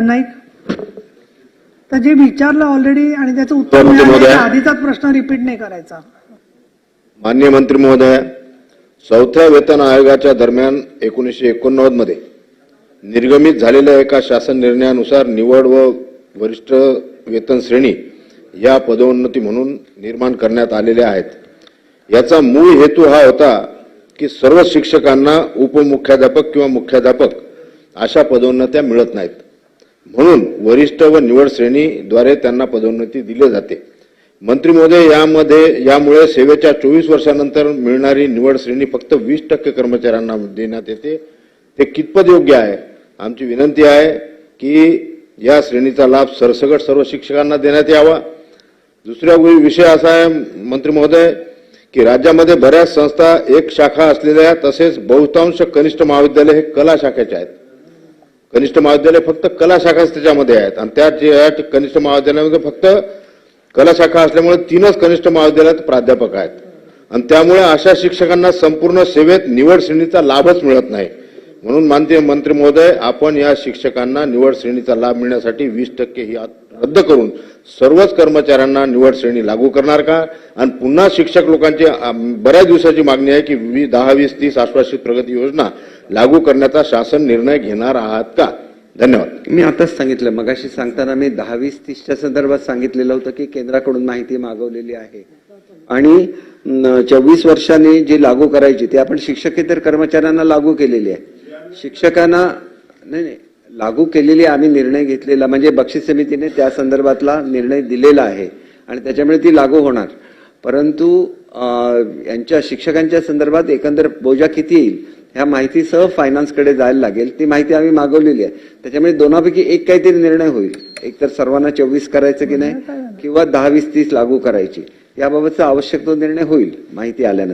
नाईक तर जे विचारलं ऑलरेडी आणि त्याचं उत्तर मिळालं आधीचाच प्रश्न रिपीट नाही करायचा. मान्य मंत्री महोदय चौथ्या वेतन आयोगाच्या दरम्यान एकोणीसशे एकोणनव्वदमध्ये निर्गमित झालेल्या एका शासन निर्णयानुसार निवड व वरिष्ठ वेतन श्रेणी या पदोन्नती म्हणून निर्माण करण्यात आलेल्या आहेत. याचा मूळ हेतू हा होता की सर्व शिक्षकांना उपमुख्याध्यापक किंवा मुख्याध्यापक अशा पदोन्नत्या मिळत नाहीत. म्हणून वरिष्ठ व निवड श्रेणीद्वारे त्यांना पदोन्नती दिली जाते. मंत्री महोदय यामध्ये यामुळे सेवेच्या चोवीस वर्षानंतर मिळणारी निवड श्रेणी फक्त वीस टक्के कर्मचाऱ्यांना देण्यात येते. ते कितपत योग्य आहे? आमची विनंती आहे की या श्रेणीचा लाभ सरसकट सर्व शिक्षकांना देण्यात यावा. दुसरा विषय असा आहे मंत्री महोदय की राज्यामध्ये बऱ्याच संस्था एक शाखा असलेल्या तसेच बहुतांश कनिष्ठ महाविद्यालय हे कला शाखेचे आहेत. कनिष्ठ महाविद्यालय फक्त कला शाखाच त्याच्यामध्ये आहेत. आणि त्या ज्या कनिष्ठ महाविद्यालयामध्ये फक्त कला शाखा असल्यामुळे तीनच कनिष्ठ महाविद्यालयात प्राध्यापक आहेत. आणि त्यामुळे अशा शिक्षकांना संपूर्ण सेवेत निवड श्रेणीचा लाभच मिळत नाही. म्हणून माननीय मंत्री महोदय आपण या शिक्षकांना निवड श्रेणीचा लाभ मिळण्यासाठी वीस टक्के ही अट रद्द करून सर्वच कर्मचाऱ्यांना निवड श्रेणी लागू करणार का? आणि पुन्हा शिक्षक लोकांची बऱ्याच दिवसाची मागणी आहे की वी- दहा वीस तीस आश्वासित प्रगती योजना लागू करण्याचा शासन निर्णय घेणार आहात का? धन्यवाद. मी आताच सांगितलं मगाशी सांगताना मी दहा वीस तीसच्या संदर्भात सांगितलेलं होतं की केंद्राकडून माहिती मागवलेली आहे. आणि चोवीस वर्षांनी जी लागू करायची ती आपण शिक्षकेतर कर्मचाऱ्यांना लागू केलेली आहे. शिक्षकांना नाही नाही लागू केलेली आम्ही निर्णय घेतलेला म्हणजे बक्षीस समितीने त्या संदर्भातला निर्णय दिलेला आहे आणि त्याच्यामुळे ती लागू होणार. परंतु यांच्या शिक्षकांच्या संदर्भात एकंदर बोजा किती येईल ह्या माहितीसह फायनान्सकडे जायला लागेल ती माहिती आम्ही मागवलेली आहे. त्याच्यामुळे दोनापैकी एक काहीतरी निर्णय होईल. एक तर सर्वांना चोवीस करायचं की नाही किंवा दहा वीस तीस लागू करायची. याबाबतचा आवश्यक तो निर्णय होईल माहिती आल्यानंतर.